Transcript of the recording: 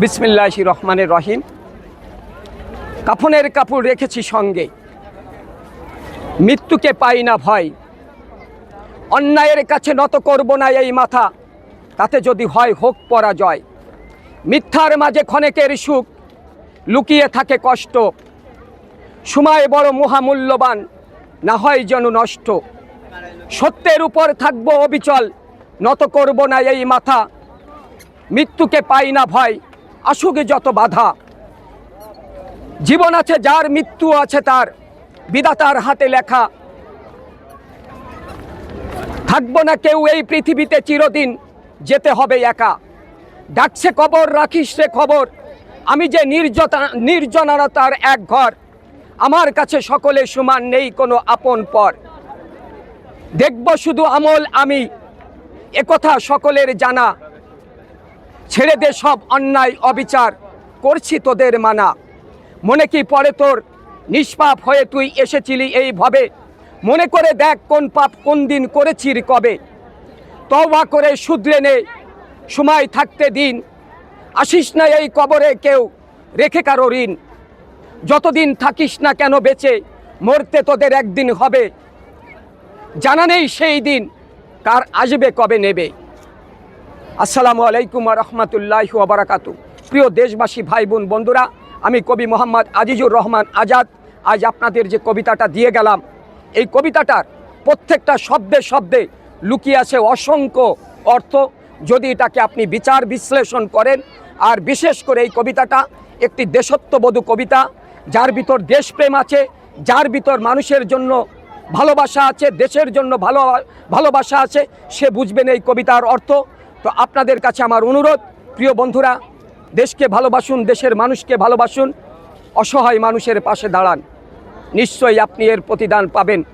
বিসমিল্লাহ রহমানের রহিম। কাফনের কাপড় রেখেছি সঙ্গে। মৃত্যুকে পাই না ভয়। অন্যায়ের কাছে নত করব না এই মাথা। তাতে যদি হয় হোক পরাজয়। মিথ্যার মাঝে ক্ষণেকের সুখ। লুকিয়ে থাকে কষ্ট। সময় বড় মহামূল্যবান। না হয় যেন নষ্ট। সত্যের উপর থাকব অবিচল। নত করব না এই মাথা। মৃত্যুকে পাই না ভয়। আসুকে যত বাধা। জীবন আছে যার, মৃত্যু আছে তার। বিধাতার হাতে লেখা। থাকব না কেউ এই পৃথিবীতে চিরদিন, যেতে হবে একা। ডাকছে কবর, রাখিস রে খবর। আমি যে নির্জতা, নির্জনতার এক ঘর, আমার কাছে সকলে সমান নেই কোনো আপন পর। দেখব শুধু আমল আমি, একথা সকলের জানা। ছেড়ে দে সব অন্যায় অবিচার। করছি তোদের মানা। মনে কি পড়ে তোর? নিষ্পাপ হয়ে তুই এসেছিলি এই এইভাবে মনে করে দেখ কোন পাপ কোন দিন করেছির কবে। তওবা করে শুধরে নে। সময় থাকতে দিন। আসিস না এই কবরে কেউ। রেখে কারও ঋণ। যতদিন থাকিস না কেন বেঁচে, মরতে তোদের একদিন হবে। জানা নেই সেই দিন কার আসবে কবে নেবে। আসসালামু আলাইকুম রহমতুল্লাহ ওবরাকাতু প্রিয় দেশবাসী ভাই বোন বন্ধুরা, আমি কবি মোহাম্মদ আজিজুর রহমান আজাদ। আজ আপনাদের যে কবিতাটা দিয়ে গেলাম, এই কবিতাটার প্রত্যেকটা শব্দে শব্দে লুকিয়ে আছে অসংখ্য অর্থ। যদি এটাকে আপনি বিচার বিশ্লেষণ করেন, আর বিশেষ করে এই কবিতাটা একটি দেশত্ববোধ কবিতা, যার ভিতর দেশপ্রেম আছে, যার ভিতর মানুষের জন্য ভালোবাসা আছে, দেশের জন্য ভালো, ভালোবাসা আছে, সে বুঝবেন এই কবিতার অর্থ। তো আপনাদের কাছে আমার অনুরোধ, প্রিয় বন্ধুরা, দেশকে ভালোবাসুন, দেশের মানুষকে ভালোবাসুন, অসহায় মানুষের পাশে দাঁড়ান। নিশ্চয়ই আপনি এর প্রতিদান পাবেন।